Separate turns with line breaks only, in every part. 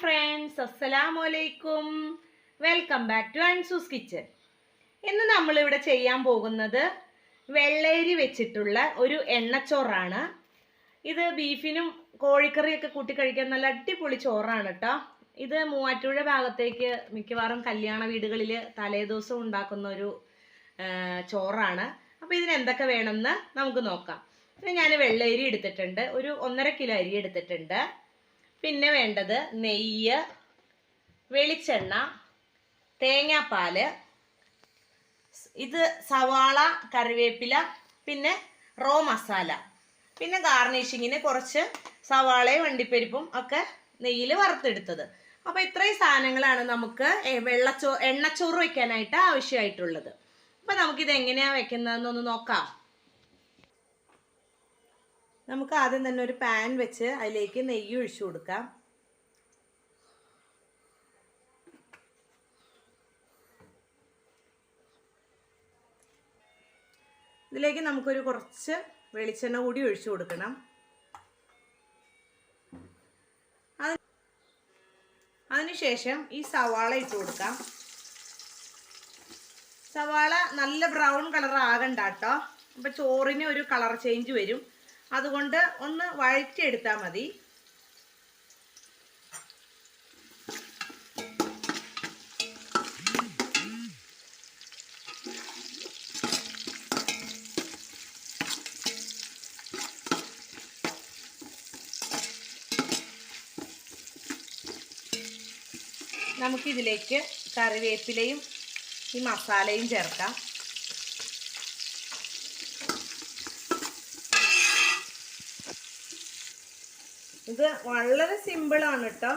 Friends അസ്സലാമലൈക്കും welcome back to Ansu's kitchen ഇന്ന് നമ്മളിവിടെ ചെയ്യാൻ പോകുന്നത് വെള്ളേരി വെച്ചിട്ടുള്ള ഒരു എണ്ണച്ചോറാണ്. ഇത് ബീഫിനും കോഴിക്കറിയൊക്കെ കൂട്ടി കഴിക്കാൻ നല്ല അടിപൊളി ചോറാണ് കേട്ടോ. ഇത് മൂവാറ്റുപുഴ ഭാഗത്തേക്ക് മിക്കവാറും കല്യാണ വീടുകളിൽ തലേദിവസം ഉണ്ടാക്കുന്ന ഒരു ചോറാണ്. അപ്പോൾ ഇതിന് എന്തൊക്കെ വേണമെന്ന് നമുക്ക് നോക്കാം. ഞാൻ വെള്ളരി എടുത്തിട്ടുണ്ട്. ഒരു ഒന്നര കിലോ അരി എടുത്തിട്ടുണ്ട്. പിന്നെ വേണ്ടത് നെയ്യ് വെളിച്ചെണ്ണ തേങ്ങാപ്പാൽ ഇത് സവാള കറിവേപ്പില പിന്നെ റോ മസാല. പിന്നെ ഗാർണിഷിങ്ങിന് കുറച്ച് സവാളയും വണ്ടിപ്പരിപ്പും ഒക്കെ നെയ്യിൽ വറുത്തെടുത്തത്. അപ്പോൾ ഇത്രയും സാധനങ്ങളാണ് നമുക്ക് വെള്ളച്ചോ എണ്ണച്ചോറ് വെക്കാനായിട്ട് ആവശ്യമായിട്ടുള്ളത്. അപ്പോൾ നമുക്കിത് എങ്ങനെയാണ് വെക്കുന്നതെന്നൊന്ന് നോക്കാം. നമുക്ക് ആദ്യം തന്നെ ഒരു പാൻ വെച്ച് അതിലേക്ക് നെയ്യ് ഒഴിച്ചു കൊടുക്കാം. ഇതിലേക്ക് നമുക്കൊരു കുറച്ച് വെളിച്ചെണ്ണ കൂടി ഒഴിച്ചു കൊടുക്കണം. അത് അതിനുശേഷം ഈ സവാള ഇട്ട് കൊടുക്കാം. സവാള നല്ല ബ്രൗൺ കളർ ആകണ്ട കേട്ടോ. അപ്പം ചോറിന് ഒരു കളർ ചേഞ്ച് വരും. അതുകൊണ്ട് ഒന്ന് വഴറ്റിയെടുത്താൽ മതി. നമുക്കിതിലേക്ക് കറിവേപ്പിലയും ഈ മസാലയും ചേർക്കാം. ഇത് വളരെ സിമ്പിളാണ് കേട്ടോ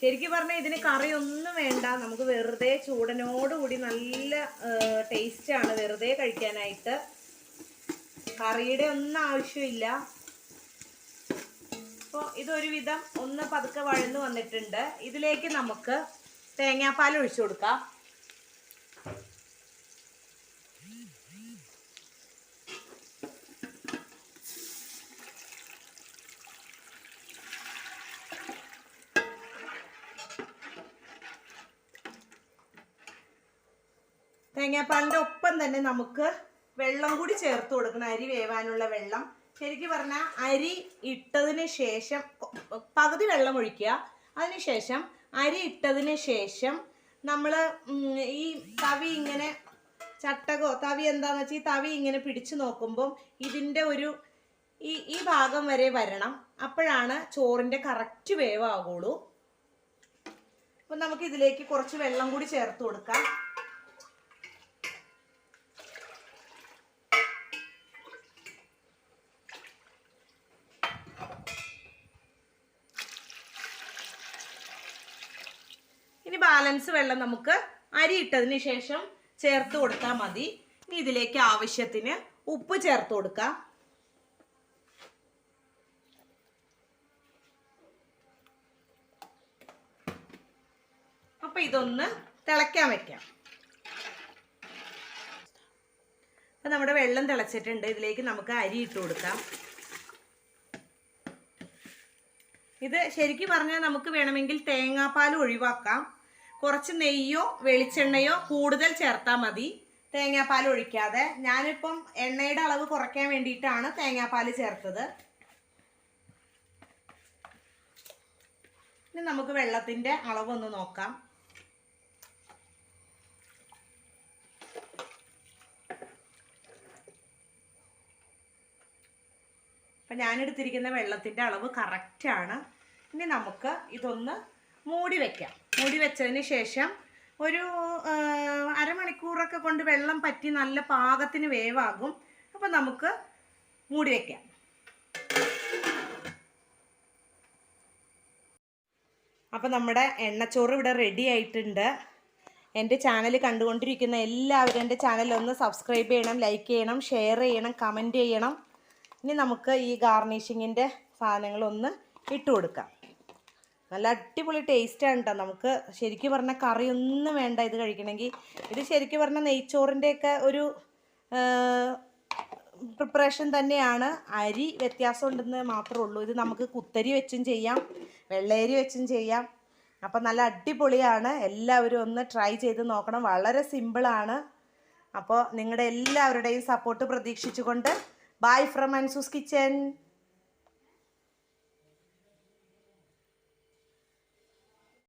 ശരിക്കും പറഞ്ഞാൽ ഇതിന് ഒന്നും വേണ്ട. നമുക്ക് വെറുതെ ചൂടനോടുകൂടി നല്ല ടേസ്റ്റാണ് വെറുതെ കഴിക്കാനായിട്ട്. കറിയുടെ ഒന്നും ആവശ്യമില്ല. അപ്പോൾ ഇതൊരുവിധം ഒന്ന് പതുക്കെ വഴന്നു വന്നിട്ടുണ്ട്. ഇതിലേക്ക് നമുക്ക് തേങ്ങാപ്പാൽ ഒഴിച്ചു കൊടുക്കാം. തേങ്ങാപ്പാലിന്റെ ഒപ്പം തന്നെ നമുക്ക് വെള്ളം കൂടി ചേർത്ത് കൊടുക്കണം. അരി വേവാനുള്ള വെള്ളം. ശരിക്കും പറഞ്ഞാൽ അരി ഇട്ടതിന് ശേഷം പകുതി വെള്ളം ഒഴിക്കുക. അതിനുശേഷം അരി ഇട്ടതിന് ശേഷം നമ്മൾ ഈ തവി ഇങ്ങനെ ചട്ടകോ തവി എന്താന്ന് വെച്ചാൽ ഈ തവി ഇങ്ങനെ പിടിച്ചു നോക്കുമ്പം ഇതിന്റെ ഒരു ഈ ഈ ഭാഗം വരെ വരണം. അപ്പോഴാണ് ചോറിന്റെ കറക്റ്റ് വേവാകുള്ളൂ അപ്പം നമുക്ക് ഇതിലേക്ക് കുറച്ച് വെള്ളം കൂടി ചേർത്ത് കൊടുക്കാം. ഇനി ബാലൻസ് വെള്ളം നമുക്ക് അരി ഇട്ടതിന് ശേഷം ചേർത്ത് കൊടുത്താൽ മതി. ഇനി ഇതിലേക്ക് ആവശ്യത്തിന് ഉപ്പ് ചേർത്ത് കൊടുക്കാം. അപ്പൊ ഇതൊന്ന് തിളയ്ക്കാൻ വെക്കാം. അപ്പൊ നമ്മുടെ വെള്ളം തിളച്ചിട്ടുണ്ട്. ഇതിലേക്ക് നമുക്ക് അരി ഇട്ട് കൊടുക്കാം. ഇത് ശരിക്കും പറഞ്ഞാൽ നമുക്ക് വേണമെങ്കിൽ തേങ്ങാപ്പാൽ ഒഴിവാക്കാം. കുറച്ച് നെയ്യോ വെളിച്ചെണ്ണയോ കൂടുതൽ ചേർത്താൽ മതി. തേങ്ങാപ്പാൽ ഒഴിക്കാതെ. ഞാനിപ്പം എണ്ണയുടെ അളവ് കുറയ്ക്കാൻ വേണ്ടിയിട്ടാണ് തേങ്ങാപ്പാൽ ചേർത്തത്. ഇനി നമുക്ക് വെള്ളത്തിന്റെ അളവൊന്ന് നോക്കാം. അപ്പം ഞാനെടുത്തിരിക്കുന്ന വെള്ളത്തിന്റെ അളവ് കറക്റ്റാണ് ഇനി നമുക്ക് ഇതൊന്ന് മൂടി വെക്കാം. മൂടി വെച്ചതിന് ശേഷം ഒരു അരമണിക്കൂറൊക്കെ കൊണ്ട് വെള്ളം പറ്റി നല്ല പാകത്തിന് വേവാകും. അപ്പം നമുക്ക് മൂടി വയ്ക്കാം അപ്പം നമ്മുടെ എണ്ണച്ചോറ് ഇവിടെ റെഡി ആയിട്ടുണ്ട്. എന്റെ ചാനൽ കണ്ടുകൊണ്ടിരിക്കുന്ന എല്ലാവരും എന്റെ ചാനൽ ഒന്ന് സബ്സ്ക്രൈബ് ചെയ്യണം ലൈക്ക് ചെയ്യണം ഷെയർ ചെയ്യണം കമന്റ് ചെയ്യണം. ഇനി നമുക്ക് ഈ ഗാർണിഷിങ്ങിന്റെ സാധനങ്ങളൊന്ന് ഇട്ട് കൊടുക്കാം. നല്ല അടിപൊളി ടേസ്റ്റാണ് കേട്ടോ നമുക്ക് ശരിക്കും പറഞ്ഞാൽ കറിയൊന്നും വേണ്ട ഇത് കഴിക്കണമെങ്കിൽ ഇത് ശരിക്കും പറഞ്ഞാൽ നെയ്ച്ചോറിന്റെയൊക്കെ ഒരു പ്രിപ്പറേഷൻ തന്നെയാണ്. അരി വ്യത്യാസം ഉണ്ടെന്ന് മാത്രമേ ഉള്ളൂ. ഇത് നമുക്ക് കുത്തരി വെച്ചും ചെയ്യാം വെള്ളയരി വെച്ചും ചെയ്യാം. അപ്പം നല്ല അടിപൊളിയാണ്. എല്ലാവരും ഒന്ന് ട്രൈ ചെയ്ത് നോക്കണം. വളരെ സിമ്പിളാണ് അപ്പോൾ നിങ്ങളുടെ എല്ലാവരുടെയും സപ്പോർട്ട് പ്രതീക്ഷിച്ചുകൊണ്ട് ബൈ ഫ്രം അൻസൂസ് കിച്ചൻ